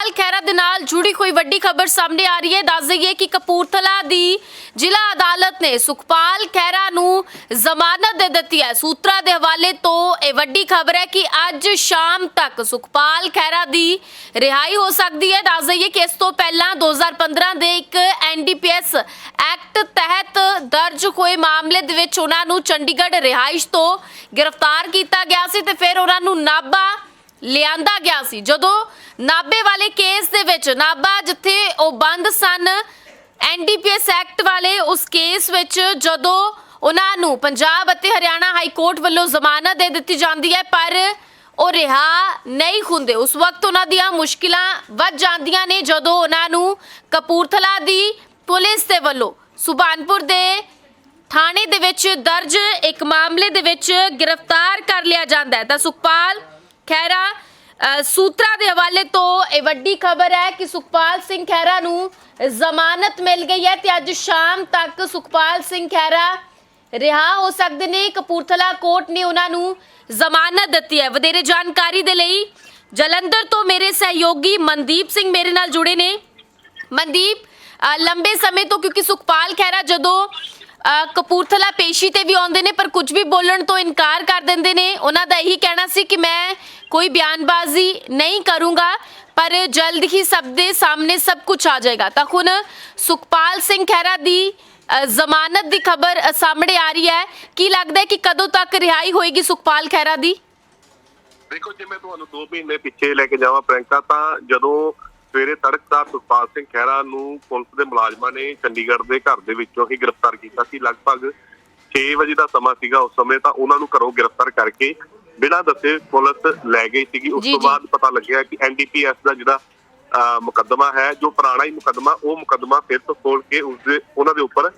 ਸੁਖਪਾਲ ਖਹਿਰਾ ਦੇ ਨਾਲ ਜੁੜੀ ਕੋਈ ਵੱਡੀ ਖਬਰ ਸਾਹਮਣੇ ਆ ਰਹੀ ਹੈ। ਦੱਸ ਦਈਏ ਕਿ ਕਪੂਰਥਲਾ ਦੀ ਜ਼ਿਲ੍ਹਾ ਅਦਾਲਤ ਨੇ ਸੁਖਪਾਲ ਖਹਿਰਾ ਨੂੰ ਜ਼ਮਾਨਤ ਦੇ ਦਿੱਤੀ ਹੈ। ਸੂਤਰਾਂ ਦੇ ਹਵਾਲੇ ਤੋਂ ਇਹ ਵੱਡੀ ਖਬਰ ਹੈ ਕਿ ਅੱਜ ਸ਼ਾਮ ਤੱਕ ਸੁਖਪਾਲ ਖਹਿਰਾ ਦੀ ਰਿਹਾਈ ਹੋ ਸਕਦੀ ਹੈ। ਦੱਸ ਦਈਏ ਕਿ ਇਸ ਤੋਂ ਪਹਿਲਾਂ 2015 ਦੇ ਇੱਕ ਐਨਡੀਪੀਐਸ ਐਕਟ ਤਹਿਤ ਦਰਜ ਹੋਏ ਮਾਮਲੇ ਦੇ ਵਿੱਚ ਉਹਨਾਂ ਨੂੰ ਚੰਡੀਗੜ੍ਹ ਰਿਹਾਇਸ਼ ਤੋਂ ਗ੍ਰਿਫਤਾਰ ਕੀਤਾ ਗਿਆ ਸੀ ਤੇ ਫਿਰ ਉਹਨਾਂ ਨੂੰ ਨਾਭਾ ਲਿਆਂਦਾ ਗਿਆ ਸੀ। ਜਦੋਂ ਨਾਬੇ ਵਾਲੇ ਕੇਸ ਦੇ ਵਿੱਚ ਨਾਬਾ ਜਿੱਥੇ ਉਹ ਬੰਦ ਸਨ ਐਨਡੀਪੀਐਸ ਐਕਟ ਵਾਲੇ ਉਸ ਕੇਸ ਵਿੱਚ ਜਦੋਂ ਉਹਨਾਂ ਨੂੰ ਪੰਜਾਬ ਅਤੇ ਹਰਿਆਣਾ ਹਾਈ ਕੋਰਟ ਵੱਲੋਂ ਜ਼ਮਾਨਤ ਦੇ ਦਿੱਤੀ ਜਾਂਦੀ ਹੈ, ਪਰ ਉਹ ਰਿਹਾ ਨਹੀਂ ਹੁੰਦੇ। ਉਸ ਵਕਤ ਉਹਨਾਂ ਦੀਆਂ ਮੁਸ਼ਕਿਲਾਂ ਵੱਧ ਜਾਂਦੀਆਂ ਨੇ ਜਦੋਂ ਉਹਨਾਂ ਨੂੰ ਕਪੂਰਥਲਾ ਦੀ ਪੁਲਿਸ ਦੇ ਵੱਲੋਂ ਸੁਭਾਨਪੁਰ ਦੇ ਥਾਣੇ ਦੇ ਵਿੱਚ ਦਰਜ ਇੱਕ ਮਾਮਲੇ ਦੇ ਵਿੱਚ ਗ੍ਰਿਫਤਾਰ ਕਰ ਲਿਆ ਜਾਂਦਾ ਹੈ। ਤਾਂ ਸੁਖਪਾਲ ਖਹਿਰਾ ਅ, ਸੂਤਰਾਂ ਦੇ ਹਵਾਲੇ ਤੋਂ ਇਹ ਵੱਡੀ ਖਬਰ ਹੈ ਕਿ ਸੁਖਪਾਲ ਸਿੰਘ ਖਹਿਰਾ ਨੂੰ ਜ਼ਮਾਨਤ ਮਿਲ ਗਈ ਹੈ ਤੇ ਅੱਜ ਸ਼ਾਮ ਤੱਕ ਸੁਖਪਾਲ ਸਿੰਘ ਖਹਿਰਾ ਰਿਹਾ ਹੋ ਸਕਦੇ ਨੇ। ਕਪੂਰਥਲਾ ਕੋਰਟ ਨੇ ਉਹਨਾਂ ਨੂੰ ਜ਼ਮਾਨਤ ਦਿੱਤੀ ਹੈ। ਵਧੇਰੇ ਜਾਣਕਾਰੀ ਦੇ ਲਈ ਜਲੰਧਰ ਤੋਂ ਮੇਰੇ ਸਹਿਯੋਗੀ ਮਨਦੀਪ ਸਿੰਘ ਮੇਰੇ ਨਾਲ ਜੁੜੇ ਨੇ। ਮਨਦੀਪ ਲੰਬੇ ਸਮੇਂ ਤੋਂ ਕਿਉਂਕਿ ਸੁਖਪਾਲ ਖਹਿਰਾ ਜਦੋਂ ਕਪੂਰਥਲਾ ਪੇਸ਼ੀ ਤੇ ਵੀ ਆਉਂਦੇ ਨੇ ਪਰ ਕੁਝ ਵੀ ਬੋਲਣ ਤੋਂ ਇਨਕਾਰ ਕਰ ਦਿੰਦੇ ਨੇ ਉਹਨਾਂ ਦਾ ਇਹੀ ਕਹਿਣਾ ਸੀ ਕਿ ਮੈਂ ਕੋਈ ਬਿਆਨਬਾਜ਼ੀ ਨਹੀਂ ਕਰੂੰਗਾ ਪਰ ਜਲਦ ਹੀ ਸਭ ਦੇ ਸਾਹਮਣੇ ਸਭ ਕੁਝ ਆ ਜਾਏਗਾ ਤਾਂ ਹੁਣ ਸੁਖਪਾਲ ਸਿੰਘ ਖਹਿਰਾ ਦੀ ਜ਼ਮਾਨਤ ਦੀ ਖਬਰ ਸਾਹਮਣੇ ਆ ਰਹੀ ਹੈ ਕੀ ਲੱਗਦਾ ਹੈ ਕਿ ਕਦੋਂ ਤੱਕ ਰਿਹਾਈ ਹੋਏਗੀ ਸੁਖਪਾਲ ਖਹਿਰਾ ਦੀ ਦੇਖੋ ਜੇ ਮੈਂ ਤੁਹਾਨੂੰ 2 ਮਹੀਨੇ ਪਿੱਛੇ ਲੈ ਕੇ ਜਾਵਾਂ ਪ੍ਰਿੰਕਾ ਤਾਂ ਜਦੋਂ ਸਵੇਰੇ ਤੜਕਸਾਰ ਸੁਖਪਾਲ ਸਿੰਘ ਖਹਿਰਾ ਨੂੰ ਪੁਲਿਸ ਦੇ ਮੁਲਾਜ਼ਮਾਂ ਨੇ ਚੰਡੀਗੜ੍ਹ ਦੇ ਘਰ ਦੇ ਵਿੱਚੋਂ ਹੀ ਗ੍ਰਿਫਤਾਰ ਕੀਤਾ ਸੀ ਲਗਭਗ 6 ਵਜੇ ਦਾ ਸਮਾਂ ਸੀਗਾ ਉਸ ਸਮੇਂ ਤਾਂ ਉਹਨਾਂ ਨੂੰ ਘਰੋਂ ਗ੍ਰਿਫਤਾਰ ਕਰਕੇ ਬਿਨਾਂ ਦੱਸੇ ਪੁਲਿਸ ਲੈ ਗਈ ਸੀਗੀ। ਉਸ ਤੋਂ। ਬਾਅਦ ਪਤਾ ਲੱਗਿਆ ਕਿ ਐਨਡੀਪੀਐਸ ਦਾ ਜਿਹੜਾ ਮੁਕੱਦਮਾ ਹੈ ਜੋ ਪੁਰਾਣਾ ਹੀ ਮੁਕੱਦਮਾ ਉਹ ਮੁਕੱਦਮਾ ਫਿਰ ਤੋਂ ਖੋਲ ਕੇ ਉਸ ਦੇ ਉਹਨਾਂ ਦੇ ਉੱਪਰ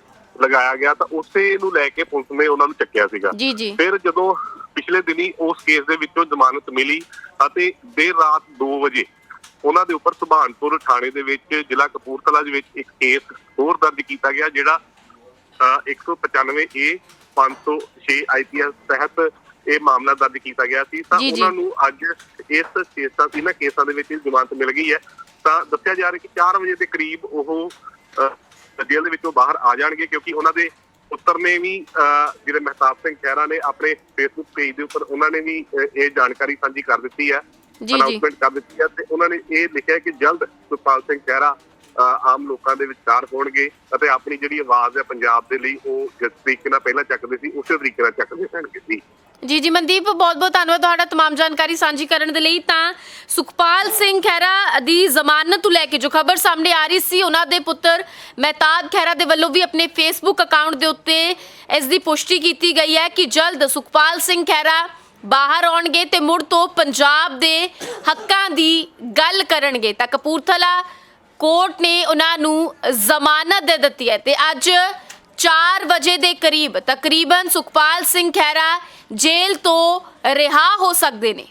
ਲਗਾਇਆ ਗਿਆ। ਤਾਂ ਉਸੇ ਨੂੰ ਲੈ ਕੇ ਪੁਲਿਸ ਨੇ ਉਹਨਾਂ ਨੂੰ ਚੱਕਿਆ ਸੀਗਾ। ਫਿਰ ਜਦੋਂ ਪਿਛਲੇ ਦਿਨੀ ਉਸ ਕੇਸ ਦੇ ਵਿੱਚੋਂ ਜ਼ਮਾਨਤ ਮਿਲੀ ਅਤੇ ਦੇਰ ਰਾਤ 2 ਵਜੇ ਉਹਨਾਂ ਦੇ ਉੱਪਰ ਸੁਭਾਨਪੁਰ ਥਾਣੇ ਦੇ ਵਿੱਚ ਜ਼ਿਲ੍ਹਾ ਕਪੂਰਥਲਾ ਦੇ ਵਿੱਚ ਇੱਕ ਕੇਸ ਹੋਰ ਦਰਜ ਕੀਤਾ ਗਿਆ ਜਿਹੜਾ ਅ, 195 ਏ 506 ਆਈਪੀਐਸ ਤਹਿਤ ਇਹ ਮਾਮਲਾ ਦਰਜ ਕੀਤਾ ਗਿਆ ਸੀ ਤਾਂ ਜੀ, ਜੀ। ਉਹਨਾਂ ਨੂੰ ਅੱਜ ਇਸ ਕੇਸਾਂ ਇਹਨਾਂ ਕੇਸਾਂ ਦੇ ਵਿੱਚ ਜ਼ਮਾਨਤ ਮਿਲ ਗਈ ਹੈ ਤਾਂ ਦੱਸਿਆ ਜਾ ਰਿਹਾ ਕਿ 4 ਵਜੇ ਦੇ ਕਰੀਬ ਉਹ ਜੇਲ੍ਹ ਦੇ ਵਿੱਚੋਂ ਬਾਹਰ ਆ ਜਾਣਗੇ ਕਿਉਂਕਿ ਉਹਨਾਂ ਦੇ ਪੁੱਤਰ ਨੇ ਵੀ ਜਿਹੜੇ ਮਹਿਤਾਬ ਸਿੰਘ ਖਹਿਰਾ ਨੇ ਆਪਣੇ ਫੇਸਬੁੱਕ ਪੇਜ ਦੇ ਉੱਪਰ ਉਹਨਾਂ ਨੇ ਵੀ ਇਹ ਜਾਣਕਾਰੀ ਸਾਂਝੀ ਕਰ ਦਿੱਤੀ ਹੈ ਜੀ, ਜੀ। ਅਨਾਉਂਸਮੈਂਟ ਕਰ ਦਿੱਤੀ ਹੈ ਤੇ ਉਹਨਾਂ ਨੇ ਇਹ ਲਿਖਿਆ ਕਿ ਜਲਦ ਸੁਖਪਾਲ ਸਿੰਘ ਖਹਿਰਾ ਅ, ਆਮ ਲੋਕਾਂ ਦੇ ਵਿਚਾਰ ਹੋਣਗੇ ਅਤੇ ਆਪਣੀ ਜਿਹੜੀ ਆਵਾਜ਼ ਹੈ ਪੰਜਾਬ ਦੇ ਲਈ ਉਹ ਜਿਸ ਤਰੀਕੇ ਨਾਲ ਪਹਿਲਾਂ ਚੱਕਦੇ ਸੀ ਉਸੇ ਤਰੀਕੇ ਨਾਲ ਚੱਕਦੇ ਰਹਿਣਗੇ ਜੀ ਜੀ ਜੀ ਮਨਦੀਪ ਬਹੁਤ ਬਹੁਤ ਧੰਨਵਾਦ ਤੁਹਾਡਾ तमाम ਜਾਣਕਾਰੀ ਸਾਂਝੀ ਕਰਨ ਦੇ ਲਈ ਤਾਂ ਸੁਖਪਾਲ ਸਿੰਘ ਖਹਿਰਾ ਦੀ ਜ਼ਮਾਨਤ ਨੂੰ ਲੈ ਕੇ ਜੋ ਖਬਰ ਸਾਹਮਣੇ ਆ ਰਹੀ ਸੀ ਉਹਨਾਂ ਦੇ ਪੁੱਤਰ ਮਹਿਤਾਬ ਖਹਿਰਾ ਦੇ ਵੱਲੋਂ ਵੀ ਆਪਣੇ ਫੇਸਬੁੱਕ ਅਕਾਊਂਟ ਦੇ ਉੱਤੇ ਇਸ ਦੀ ਪੁਸ਼ਟੀ ਕੀਤੀ ਗਈ ਹੈ ਕਿ ਜਲਦ ਸੁਖਪਾਲ ਸਿੰਘ ਖਹਿਰਾ ਬਾਹਰ ਆਉਣਗੇ ਤੇ ਮੁੜ ਤੋਂ ਪੰਜਾਬ ਦੇ ਹੱਕਾਂ ਦੀ ਗੱਲ ਕਰਨਗੇ ਤਾਂ ਕਪੂਰਥਲਾ ਕੋਰਟ ਨੇ ਉਹਨਾਂ ਨੂੰ ਜ਼ਮਾਨਤ ਦੇ ਦਿੱਤੀ ਹੈ ਤੇ ਅੱਜ 4 ਵਜੇ ਦੇ ਕਰੀਬ ਤਕਰੀਬਨ ਸੁਖਪਾਲ ਸਿੰਘ ਖਹਿਰਾ ਜੇਲ੍ਹ ਤੋਂ ਰਿਹਾ ਹੋ ਸਕਦੇ ਨੇ।